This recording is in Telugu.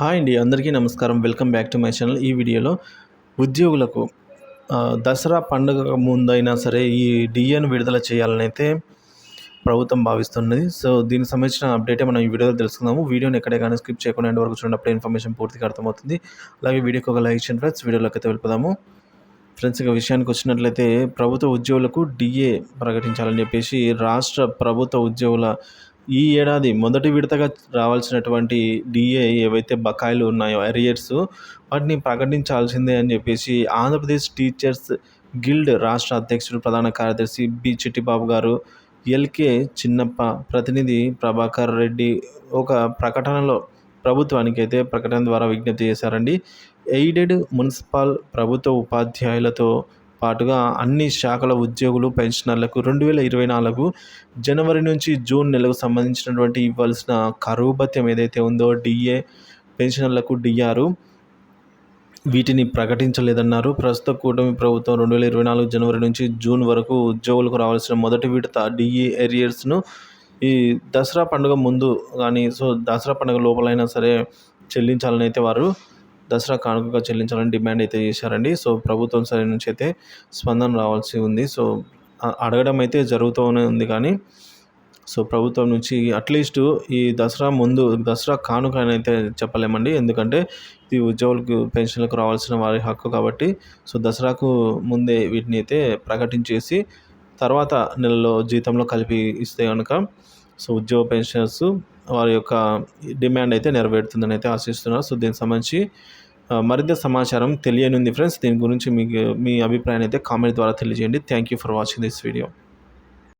హాయ్ అండి అందరికీ నమస్కారం. Welcome back to my channel. ఈ వీడియోలో ఉద్యోగులకు దసరా పండుగ ముందైనా సరే ఈ డిఎన్ విడుదల చేయాలని అయితే ప్రభుత్వం భావిస్తున్నది. సో దీనికి సంబంధించిన అప్డేటే మనం ఈ వీడియోలో తెలుసుకుందాము. వీడియోని ఎక్కడే కానీ స్కిప్ చేయకుండా ఎండ్ వరకు చూడప్పుడు ఇన్ఫర్మేషన్ పూర్తిగా అర్థమవుతుంది. అలాగే వీడియోకి ఒక లైక్ చేయండి ఫ్రెండ్స్. వీడియోలోకి అయితే వెళ్ళిపోదాము. ఫ్రెండ్స్ ఇక విషయానికి వచ్చినట్లయితే ప్రభుత్వ ఉద్యోగులకు డిఏ ప్రకటించాలని చెప్పేసి రాష్ట్ర ప్రభుత్వ ఉద్యోగుల ఈ ఏడాది మొదటి విడతగా రావాల్సినటువంటి డిఏ ఏవైతే బకాయిలు ఉన్నాయో అరియర్స్ వాటిని ప్రకటించాల్సిందే అని చెప్పేసి ఆంధ్రప్రదేశ్ టీచర్స్ గిల్డ్ రాష్ట్ర అధ్యక్షుడు ప్రధాన కార్యదర్శి బి చిట్టిబాబు గారు ఎల్కే చిన్నప్ప ప్రతినిధి ప్రభాకర్ రెడ్డి ఒక ప్రకటనలో ప్రభుత్వానికి అయితే ప్రకటన ద్వారా విజ్ఞప్తి చేశారండి. ఎయిడెడ్ మున్సిపల్ ప్రభుత్వ ఉపాధ్యాయులతో పాటుగా అన్ని శాఖల ఉద్యోగులు పెన్షనర్లకు రెండు వేల ఇరవై నాలుగు జనవరి నుంచి జూన్ నెలకు సంబంధించినటువంటి ఇవ్వాల్సిన కరువు భత్యం ఏదైతే ఉందో డిఏ పెన్షనర్లకు డిఆర్ వీటిని ప్రకటించలేదన్నారు. ప్రస్తుత కూటమి ప్రభుత్వం రెండు వేల ఇరవై నాలుగు జనవరి నుంచి జూన్ వరకు ఉద్యోగులకు రావాల్సిన మొదటి విడత డిఏ ఎరియర్స్ను ఈ దసరా పండుగ ముందు కానీ సో దసరా పండుగ లోపలైనా సరే చెల్లించాలని అయితే వారు దసరా కానుకగా చెల్లించాలని డిమాండ్ అయితే చేశారండి. సో ప్రభుత్వం సైడ్ నుంచి అయితే స్పందన రావాల్సి ఉంది. సో అడగడం అయితే జరుగుతూనే ఉంది కానీ సో ప్రభుత్వం నుంచి అట్లీస్ట్ ఈ దసరా ముందు దసరా కానుక అని అయితే చెప్పలేమండి. ఎందుకంటే ఇది ఉద్యోగులకు పెన్షన్లకు రావాల్సిన వారి హక్కు కాబట్టి సో దసరాకు ముందే వీటిని అయితే ప్రకటించేసి తర్వాత నెలలో జీతంలో కలిపి ఇస్తే కనుక సో ఉద్యోగ పెన్షనర్స్ వారి యొక్క డిమాండ్ అయితే నెరవేరుతుందని అయితే ఆశిస్తున్నారు. సో దీనికి సంబంధించి మరింత సమాచారం తెలియనుంది ఫ్రెండ్స్. దీని గురించి మీకు మీ అభిప్రాయాన్ని అయితే కామెంట్ ద్వారా తెలియజేయండి. Thank you for watching this video